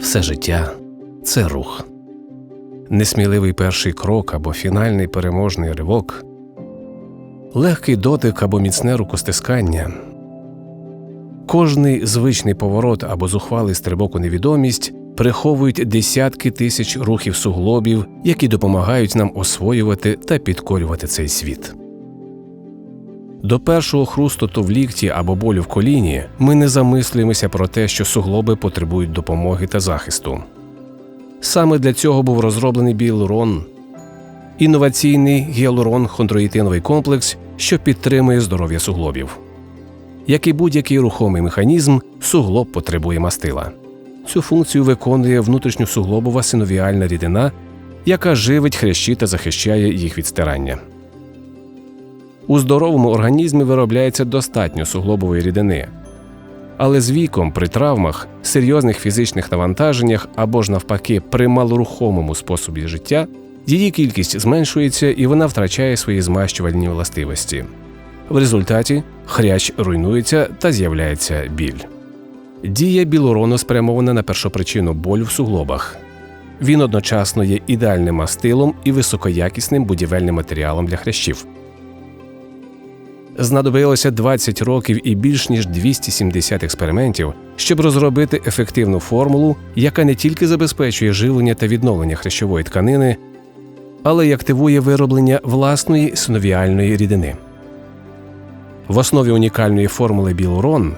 Все життя це рух. Несміливий перший крок або фінальний переможний ривок, легкий дотик або міцне рукостискання. Кожний звичний поворот або зухвалий стрибок у невідомість приховують десятки тисяч рухів суглобів, які допомагають нам освоювати та підкорювати цей світ. До першого хрустоту в лікті або болю в коліні ми не замислюємося про те, що суглоби потребують допомоги та захисту. Саме для цього був розроблений біалурон – інноваційний гіалурон-хондроїтиновий комплекс, що підтримує здоров'я суглобів. Як і будь-який рухомий механізм, суглоб потребує мастила. Цю функцію виконує внутрішньосуглобова синовіальна рідина, яка живить хрящі та захищає їх від стирання. У здоровому організмі виробляється достатньо суглобової рідини. Але з віком при травмах, серйозних фізичних навантаженнях або ж навпаки при малорухомому способі життя її кількість зменшується і вона втрачає свої змащувальні властивості. В результаті хрящ руйнується та з'являється біль. Дія білурону спрямована на першопричину болю в суглобах. Він одночасно є ідеальним мастилом і високоякісним будівельним матеріалом для хрящів. Знадобилося 20 років і більш ніж 270 експериментів, щоб розробити ефективну формулу, яка не тільки забезпечує живлення та відновлення хрящової тканини, але й активує вироблення власної синовіальної рідини. В основі унікальної формули білурон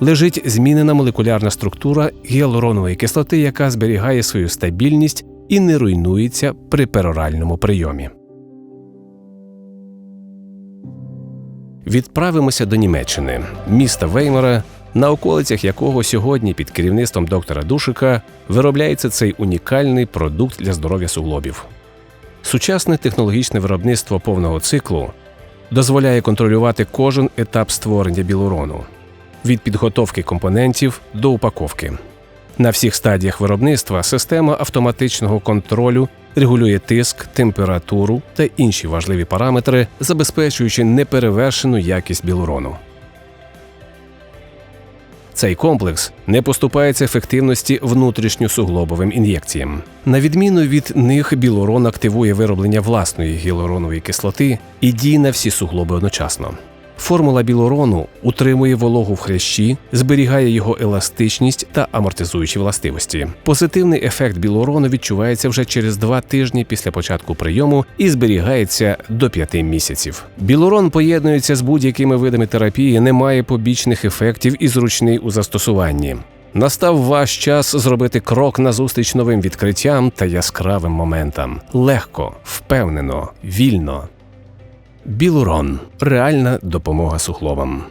лежить змінена молекулярна структура гіалуронової кислоти, яка зберігає свою стабільність і не руйнується при пероральному прийомі. Відправимося до Німеччини, міста Веймара, на околицях якого сьогодні під керівництвом доктора Душика виробляється цей унікальний продукт для здоров'я суглобів. Сучасне технологічне виробництво повного циклу дозволяє контролювати кожен етап створення білурону від підготовки компонентів до упаковки. На всіх стадіях виробництва система автоматичного контролю регулює тиск, температуру та інші важливі параметри, забезпечуючи неперевершену якість білурону. Цей комплекс не поступається ефективності внутрішньосуглобовим ін'єкціям. На відміну від них, білурон активує вироблення власної гіалуронової кислоти і діє на всі суглоби одночасно. Формула білурону утримує вологу в хрящі, зберігає його еластичність та амортизуючі властивості. Позитивний ефект білурону відчувається вже через два тижні після початку прийому і зберігається до п'яти місяців. Білурон поєднується з будь-якими видами терапії, не має побічних ефектів і зручний у застосуванні. Настав ваш час зробити крок назустріч новим відкриттям та яскравим моментам. Легко, впевнено, вільно. Білурон реальна допомога сухловам.